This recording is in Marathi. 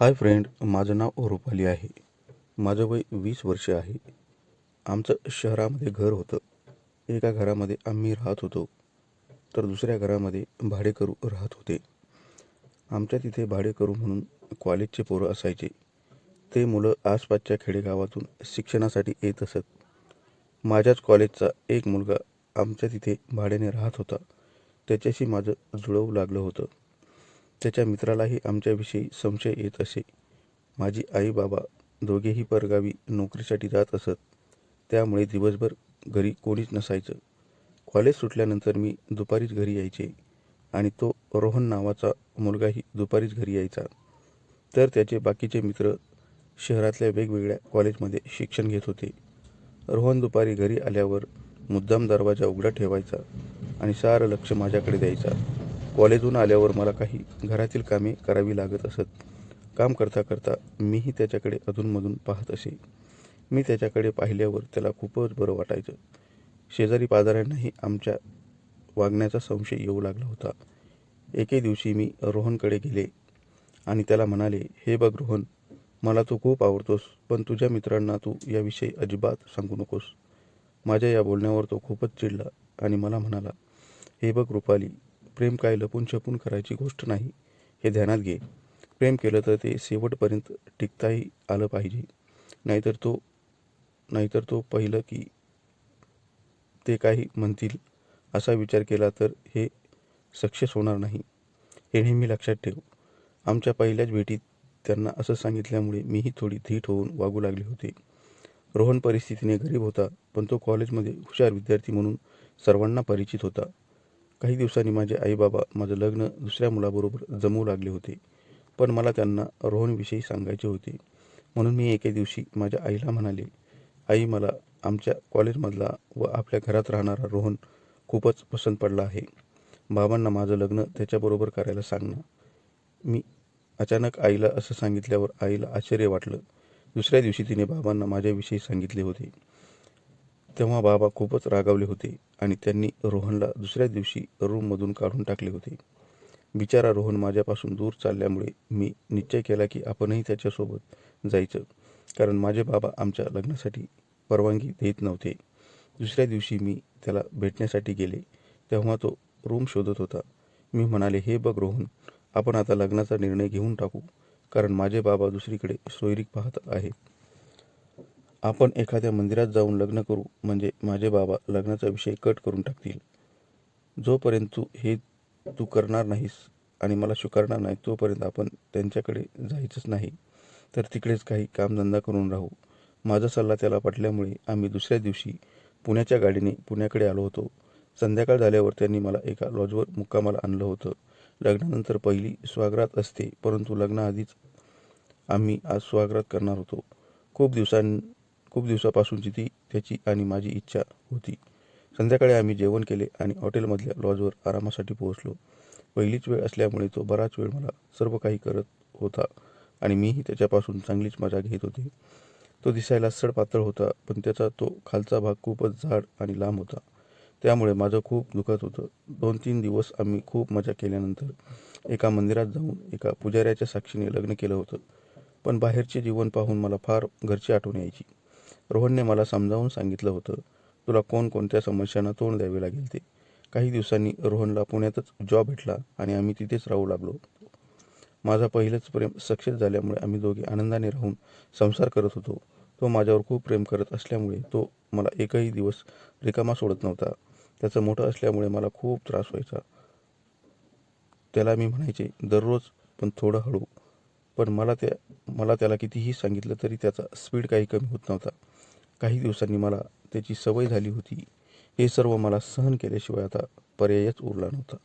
हाय फ्रेंड माझं नाव रुपाली आहे. माझं वय वीस वर्ष आहे. आमचं शहरामध्ये घर होतं. एका घरामध्ये आम्ही राहत होतो. तर दुसऱ्या घरामध्ये भाडेकरू राहत होते. आमच्या तिथे भाडेकरू म्हणून कॉलेजचे पोरं असायचे. ते मुलं आसपासच्या खेडेगावातून शिक्षणासाठी येत असत. माझ्याच कॉलेजचा एक मुलगा आमच्या तिथे भाड्याने राहत होता. त्याच्याशी माझं जुळवू लागलं होतं. त्याच्या मित्रालाही आमच्याविषयी संशय येत असे. माझी आई बाबा दोघेही परगावी नोकरीसाठी जात असत. त्यामुळे दिवसभर घरी कोणीच नसायचं. कॉलेज सुटल्यानंतर मी दुपारीच घरी यायचे आणि तो रोहन नावाचा मुलगाही दुपारीच घरी यायचा. तर त्याचे बाकीचे मित्र शहरातल्या वेगवेगळ्या कॉलेजमध्ये शिक्षण घेत होते. रोहन दुपारी घरी आल्यावर मुद्दाम दरवाजा उघडा ठेवायचा आणि सारं लक्ष माझ्याकडे द्यायचा. कॉलेजहून आल्यावर मला काही घरातील कामे करावी लागत असत. काम करता करता मीही त्याच्याकडे अधूनमधून पाहत असे. मी त्याच्याकडे पाहिल्यावर त्याला खूपच बरं वाटायचं. शेजारी पाजाऱ्यांनाही आमच्या वागण्याचा संशय येऊ लागला होता. एके दिवशी मी रोहनकडे गेले आणि त्याला म्हणाले हे बघ रोहन मला तू खूप आवडतोस पण तुझ्या मित्रांना तू याविषयी अजिबात सांगू नकोस. माझ्या या बोलण्यावर तो खूपच चिडला आणि मला म्हणाला हे बघ रुपाली प्रेम काय लपून छपून करायची गोष्ट नाही हे ध्यानात घे. प्रेम केलं तर ते शेवटपर्यंत टिकताही आलं पाहिजे. नाहीतर तो नाहीतर तो पहिलं की ते काही म्हणतील असा विचार केला तर हे सक्सेस होणार नाही. हे नेहमी लक्षात ठेव. आमच्या पहिल्याच भेटीत त्यांना असं सांगितल्यामुळे मीही थोडी धीट होऊन वागू लागले होते. रोहन परिस्थितीने गरीब होता पण तो कॉलेजमध्ये हुशार विद्यार्थी म्हणून सर्वांना परिचित होता. काही दिवसांनी माझे आईबाबा माझं लग्न दुसऱ्या मुलाबरोबर जमवू लागले होते. पण मला त्यांना रोहनविषयी सांगायचे होते. म्हणून मी एके दिवशी माझ्या आईला म्हणाले आई मला आमच्या कॉलेजमधला व आपल्या घरात राहणारा रोहन खूपच पसंत पडला आहे. बाबांना माझं लग्न त्याच्याबरोबर करायला सांग मी अचानक आईला असं सांगितल्यावर आईला आश्चर्य वाटलं. दुसऱ्या दिवशी तिने बाबांना माझ्याविषयी सांगितले होते. तेव्हा बाबा खूपच रागावले होते आणि त्यांनी रोहनला दुसऱ्या दिवशी रूममधून काढून टाकले होते. बिचारा रोहन माझ्यापासून दूर चालल्यामुळे मी निश्चय केला की आपणही त्याच्यासोबत जायचं कारण माझे बाबा आमच्या लग्नासाठी परवानगी देत नव्हते. दुसऱ्या दिवशी मी त्याला भेटण्यासाठी गेले तेव्हा तो रूम शोधत होता. मी म्हणाले हे बघ रोहन आपण आता लग्नाचा निर्णय घेऊन टाकू कारण माझे बाबा दुसरीकडे सोयरीक पाहत आहेत. आपण एखाद्या मंदिरात जाऊन लग्न करू म्हणजे माझे बाबा लग्नाचा विषय कट करून टाकतील. जोपर्यंत तू हे तू करणार नाहीस आणि मला स्वीकारणार नाही तोपर्यंत आपण त्यांच्याकडे जायचंच नाही. तर तिकडेच काही कामधंदा करून राहू. माझा सल्ला त्याला पटल्यामुळे आम्ही दुसऱ्या दिवशी पुण्याच्या गाडीने पुण्याकडे आलो होतो. संध्याकाळ झाल्यावर त्यांनी मला एका लॉजवर मुक्कामाला आणलं होतं. लग्नानंतर पहिली स्वागरात असते परंतु लग्नाआधीच आम्ही आज स्वागरात करणार होतो. खूप दिवसां खूप दिवसापासूनची ती त्याची आणि माझी इच्छा होती. संध्याकाळी आम्ही जेवण केले आणि हॉटेलमधल्या लॉजवर आरामासाठी पोहोचलो. पहिलीच वेळ असल्यामुळे तो बराच वेळ मला सर्व काही करत होता आणि मीही त्याच्यापासून चांगलीच मजा घेत होते. तो दिसायला सडपातळ होता पण त्याचा तो खालचा भाग खूपच जाड आणि लांब होता. त्यामुळे माझं खूप दुखत होतं. दोन तीन दिवस आम्ही खूप मजा केल्यानंतर एका मंदिरात जाऊन एका पुजाऱ्याच्या साक्षीने लग्न केलं होतं. पण बाहेरचे जीवन पाहून मला फार घरची आठवण यायची. रोहनने मला समजावून सांगितलं होतं तुला कोणकोणत्या समस्यांना तोंड द्यावे लागेल ते. काही दिवसांनी रोहनला पुण्यातच जॉब भेटला आणि आम्ही तिथेच राहू लागलो. माझा पहिलंच प्रेम सक्सेस झाल्यामुळे आम्ही दोघे आनंदाने राहून संसार करत होतो. तो माझ्यावर खूप प्रेम करत असल्यामुळे तो मला एकही दिवस रिकामा सोडत नव्हता. त्याचं मोठं असल्यामुळे मला खूप त्रास व्हायचा. त्याला मी म्हणायचे दररोज पण थोडं हळू. पण मला त्या मला त्याला कितीही सांगितलं तरी त्याचा स्पीड काही कमी होत नव्हता. काही दिवसांनी मला त्याची सवय झाली होती. हे सर्व मला सहन केल्याशिवाय आता पर्यायच उरला नव्हता.